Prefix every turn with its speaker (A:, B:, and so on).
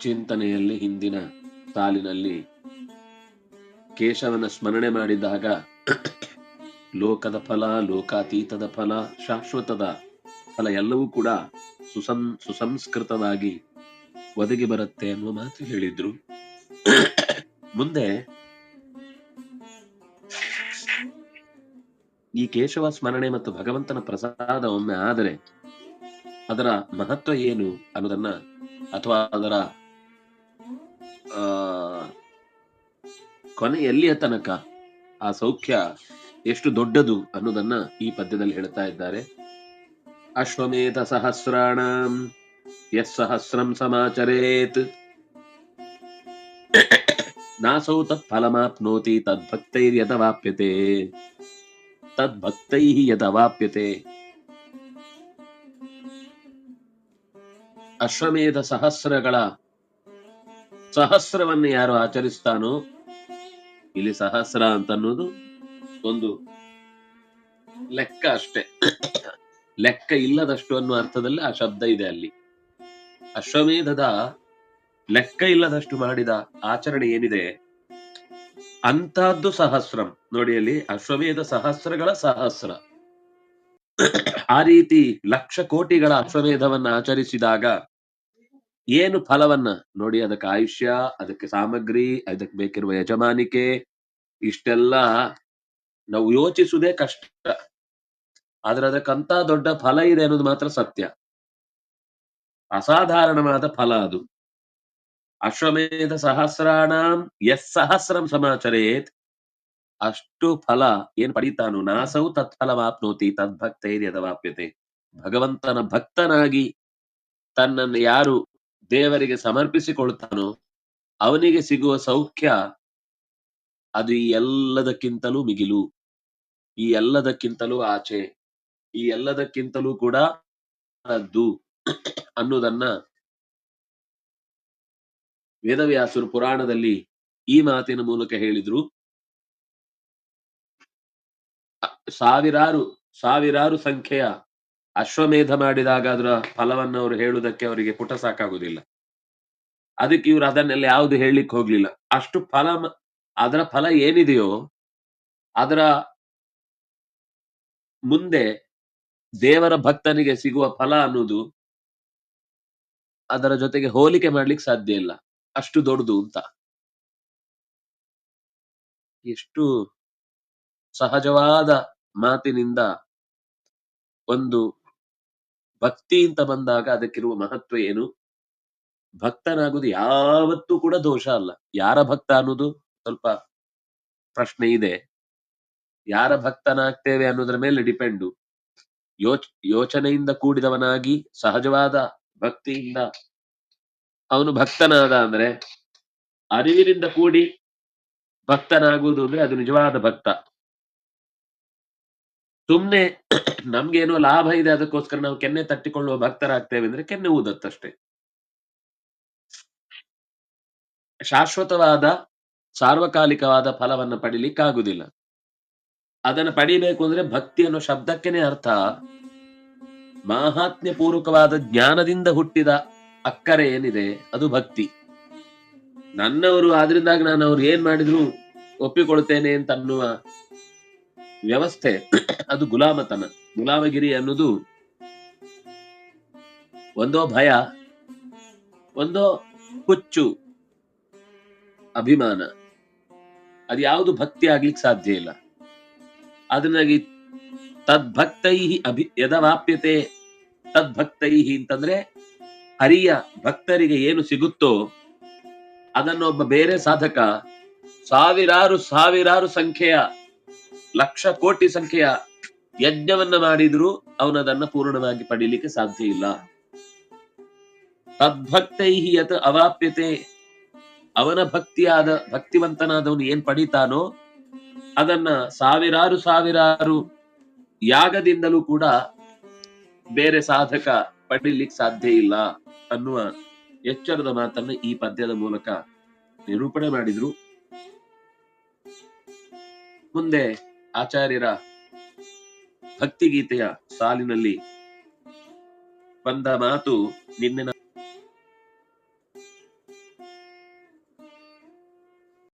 A: ಚಿಂತನೆಯಲ್ಲಿ ಹಿಂದಿನ ಸಾಲಿನಲ್ಲಿ ಕೇಶವನ ಸ್ಮರಣೆ ಮಾಡಿದಾಗ ಲೋಕದ ಫಲ, ಲೋಕಾತೀತದ ಫಲ, ಶಾಶ್ವತದ ಫಲ ಎಲ್ಲವೂ ಕೂಡ ಸುಸಂ, ಸುಸಂಸ್ಕೃತವಾಗಿ ಒದಗಿ ಬರುತ್ತೆ ಅನ್ನುವ ಮಾತು ಹೇಳಿದ್ರು. ಮುಂದೆ ಈ ಕೇಶವ ಸ್ಮರಣೆ ಮತ್ತು ಭಗವಂತನ ಪ್ರಸಾದ ಒಮ್ಮೆ ಆದರೆ ಅದರ ಮಹತ್ವ ಏನು ಅನ್ನೋದನ್ನ ಅಥವಾ ಅದರ ಆ, ಕೊನೆ ಎಲ್ಲಿಯ ತನಕ ಆ ಸೌಖ್ಯ ಎಷ್ಟು ದೊಡ್ಡದು ಅನ್ನೋದನ್ನ ಈ ಪದ್ಯದಲ್ಲಿ ಹೇಳ್ತಾ ಇದ್ದಾರೆ. ಅಶ್ವಮೇಧ ಸಹಸ್ರಾಣ ಯಸ್ ಸಹಸ್ರಂ ಸಮಾಚರೇತ್. ನಾಸೌ ತತ್ ಫಲಮಾಪ್ನೋತಿ ತದ್ಭಕ್ತೈರ್ಯದವಾಪ್ಯತೆ ತದ್ಭಕ್ತೈ ಯದವಾಪ್ಯತೆ. ಅಶ್ವಮೇಧ ಸಹಸ್ರಗಳ ಸಹಸ್ರವನ್ನು ಯಾರು ಆಚರಿಸ್ತಾನೋ, ಇಲ್ಲಿ ಸಹಸ್ರ ಅಂತ ಅನ್ನೋದು ಒಂದು ಲೆಕ್ಕ ಅಷ್ಟೇ. ಲೆಕ್ಕ ಇಲ್ಲದಷ್ಟು ಅನ್ನುವ ಅರ್ಥದಲ್ಲಿ ಆ ಶಬ್ದ ಇದೆ ಅಲ್ಲಿ. ಅಶ್ವಮೇಧದ ಲೆಕ್ಕ ಇಲ್ಲದಷ್ಟು ಮಾಡಿದ ಆಚರಣೆ ಏನಿದೆ? ಅಂತಹದ್ದು ಸಹಸ್ರಂ. ನೋಡಿ ಅಲ್ಲಿ, ಅಶ್ವಮೇಧ ಸಹಸ್ರಗಳ ಸಹಸ್ರ. ಆ ರೀತಿ ಲಕ್ಷ ಕೋಟಿಗಳ ಅಶ್ವಮೇಧವನ್ನ ಆಚರಿಸಿದಾಗ ಏನು ಫಲವನ್ನ? ನೋಡಿ, ಅದಕ್ಕೆ ಆಯುಷ್ಯ, ಅದಕ್ಕೆ ಸಾಮಗ್ರಿ, ಅದಕ್ಕೆ ಬೇಕಿರುವ ಯಜಮಾನಿಕೆ, ಇಷ್ಟೆಲ್ಲ ನಾವು ಯೋಚಿಸುವುದೇ ಕಷ್ಟ. ಆದ್ರೆ ಅದಕ್ಕಂತ ದೊಡ್ಡ ಫಲ ಇದೆ ಅನ್ನೋದು ಮಾತ್ರ ಸತ್ಯ. ಅಸಾಧಾರಣವಾದ ಫಲ ಅದು. ಅಶ್ವಮೇಧ ಸಹಸ್ರಾಣಂ ಎಸ್ ಸಹಸ್ರಂ ಸಮಾಚರೇತ್. ಅಷ್ಟು ಫಲ ಏನ್ ಪಡಿತಾನು? ನಾಸೌ ತತ್ಫಲವಾಪ್ನೋತಿ ತದ್ಭಕ್ತೈರ್ಯದವಾಪ್ಯತೆ ಭಗವಂತನ ಭಕ್ತನಾಗಿ ತನ್ನನ್ನು ಯಾರು ದೇವರಿಗೆ ಸಮರ್ಪಿಸಿಕೊಳ್ತಾನೋ, ಅವನಿಗೆ ಸಿಗುವ ಸೌಖ್ಯ ಅದು ಈ ಎಲ್ಲದಕ್ಕಿಂತಲೂ ಮಿಗಿಲು. ಈ ಎಲ್ಲದಕ್ಕಿಂತಲೂ ಆಚೆ, ಈ ಎಲ್ಲದಕ್ಕಿಂತಲೂ ಕೂಡ ಅನ್ನುದನ್ನ ವೇದವ್ಯಾಸರು ಪುರಾಣದಲ್ಲಿ ಈ ಮಾತಿನ ಮೂಲಕ ಹೇಳಿದ್ರು. ಸಾವಿರಾರು ಸಾವಿರಾರು ಸಂಖ್ಯೆಯ ಅಶ್ವಮೇಧ ಮಾಡಿದಾಗ ಅದರ ಫಲವನ್ನು ಅವರು ಹೇಳುವುದಕ್ಕೆ ಅವರಿಗೆ ಪುಟ ಸಾಕಾಗುವುದಿಲ್ಲ ಅದಕ್ಕೆ ಇವರು ಅದನ್ನೆಲ್ಲ ಯಾವುದು ಹೇಳಲಿಕ್ಕೆ ಹೋಗ್ಲಿಲ್ಲ. ಅಷ್ಟು ಫಲ ಅದರ ಫಲ ಏನಿದೆಯೋ, ಅದರ ಮುಂದೆ ದೇವರ ಭಕ್ತನಿಗೆ ಸಿಗುವ ಫಲ ಅನ್ನೋದು ಅದರ ಜೊತೆಗೆ ಹೋಲಿಕೆ ಮಾಡ್ಲಿಕ್ಕೆ ಸಾಧ್ಯ ಇಲ್ಲ. ಅಷ್ಟು ದೊಡ್ಡದು ಅಂತ. ಎಷ್ಟು ಸಹಜವಾದ ಮಾತಿನಿಂದ ಒಂದು ಭಕ್ತಿ ಅಂತ ಬಂದಾಗ ಅದಕ್ಕಿರುವ ಮಹತ್ವ ಏನು? ಭಕ್ತನಾಗುವುದು ಯಾವತ್ತೂ ಕೂಡ ದೋಷ ಅಲ್ಲ. ಯಾರ ಭಕ್ತ ಅನ್ನೋದು ಸ್ವಲ್ಪ ಪ್ರಶ್ನೆ ಇದೆ. ಯಾರ ಭಕ್ತನಾಗ್ತೇವೆ ಅನ್ನೋದ್ರ ಮೇಲೆ ಡಿಪೆಂಡು ಯೋಚ್, ಯೋಚನೆಯಿಂದ ಕೂಡಿದವನಾಗಿ ಸಹಜವಾದ ಭಕ್ತಿಯಿಂದ ಅವನು ಭಕ್ತನಾದ ಅಂದ್ರೆ, ಅರಿವಿನಿಂದ ಕೂಡಿ ಭಕ್ತನಾಗುವುದು ಅಂದ್ರೆ ಅದು ನಿಜವಾದ ಭಕ್ತ. ಸುಮ್ನೆ ನಮ್ಗೇನೋ ಲಾಭ ಇದೆ ಅದಕ್ಕೋಸ್ಕರ ನಾವು ಕೆನ್ನೆ ತಟ್ಟಿಕೊಳ್ಳುವ ಭಕ್ತರಾಗ್ತೇವೆ ಅಂದ್ರೆ ಕೆನ್ನೆ ಊದತ್ತಷ್ಟೇ. ಶಾಶ್ವತವಾದ, ಸಾರ್ವಕಾಲಿಕವಾದ ಫಲವನ್ನ ಪಡಿಲಿಕ್ಕಾಗುದಿಲ್ಲ. ಅದನ್ನ ಪಡಿಬೇಕು ಅಂದ್ರೆ ಭಕ್ತಿ ಅನ್ನೋ ಶಬ್ದಕ್ಕೆನೆ ಅರ್ಥ. ಮಾಹಾತ್ಮ್ಯ ಪೂರ್ವಕವಾದ ಜ್ಞಾನದಿಂದ ಹುಟ್ಟಿದ ಅಕ್ಕರೆ ಏನಿದೆ? ಅದು ಭಕ್ತಿ. ನನ್ನವರು ಆದ್ರಿಂದಾಗ ನಾನು ಅವ್ರು ಏನ್ ಮಾಡಿದ್ರು ಒಪ್ಪಿಕೊಳ್ತೇನೆ ಅಂತ ಅನ್ನುವ ವ್ಯವಸ್ಥೆ, ಅದು ಗುಲಾಮತನ. ಗುಲಾಮಗಿರಿ ಅನ್ನೋದು ಒಂದೋ ಭಯ, ಒಂದೋ ಹುಚ್ಚು, ಅಭಿಮಾನ. ಅದು ಯಾವುದು ಭಕ್ತಿ ಆಗ್ಲಿಕ್ಕೆ ಸಾಧ್ಯ ಇಲ್ಲ. ಅದನ್ನಾಗಿ ತದ್ಭಕ್ತೈ ಅಭಿ, ಯದವಾಪ್ಯತೆ ತದ್ಭಕ್ತೈ ಅಂತಂದ್ರೆ ಹರಿಯ ಭಕ್ತರಿಗೆ ಏನು ಸಿಗುತ್ತೋ ಅದನ್ನೊಬ್ಬ ಬೇರೆ ಸಾಧಕ ಸಾವಿರಾರು ಸಾವಿರಾರು ಸಂಖ್ಯೆಯ ಲಕ್ಷ ಕೋಟಿ ಸಂಖ್ಯೆಯ ಯಜ್ಞವನ್ನ ಮಾಡಿದ್ರು, ಅವನದನ್ನ ಪೂರ್ಣವಾಗಿ ಪಡೀಲಿಕ್ಕೆ ಸಾಧ್ಯ ಇಲ್ಲ. ತದ್ಭಕ್ತೈ ಯತ್ ಅವಾಪ್ಯತೆ. ಅವನ ಭಕ್ತಿಯಾದ, ಭಕ್ತಿವಂತನಾದವನು ಏನ್ ಪಡಿತಾನೋ, ಅದನ್ನ ಸಾವಿರಾರು ಸಾವಿರಾರು ಯಾಗದಿಂದಲೂ ಕೂಡ ಬೇರೆ ಸಾಧಕ ಪಡೀಲಿಕ್ಕೆ ಸಾಧ್ಯ ಇಲ್ಲ ಅನ್ನುವ ಎಚ್ಚರದ ಮಾತನ್ನ ಈ ಪದ್ಯದ ಮೂಲಕ ನಿರೂಪಣೆ ಮಾಡಿದ್ರು. ಮುಂದೆ ಆಚಾರ್ಯರ ಭಕ್ತಿಗೀತೆಯ ಸಾಲಿನಲ್ಲಿ ಬಂದ ಮಾತು ನಿನ್ನೆ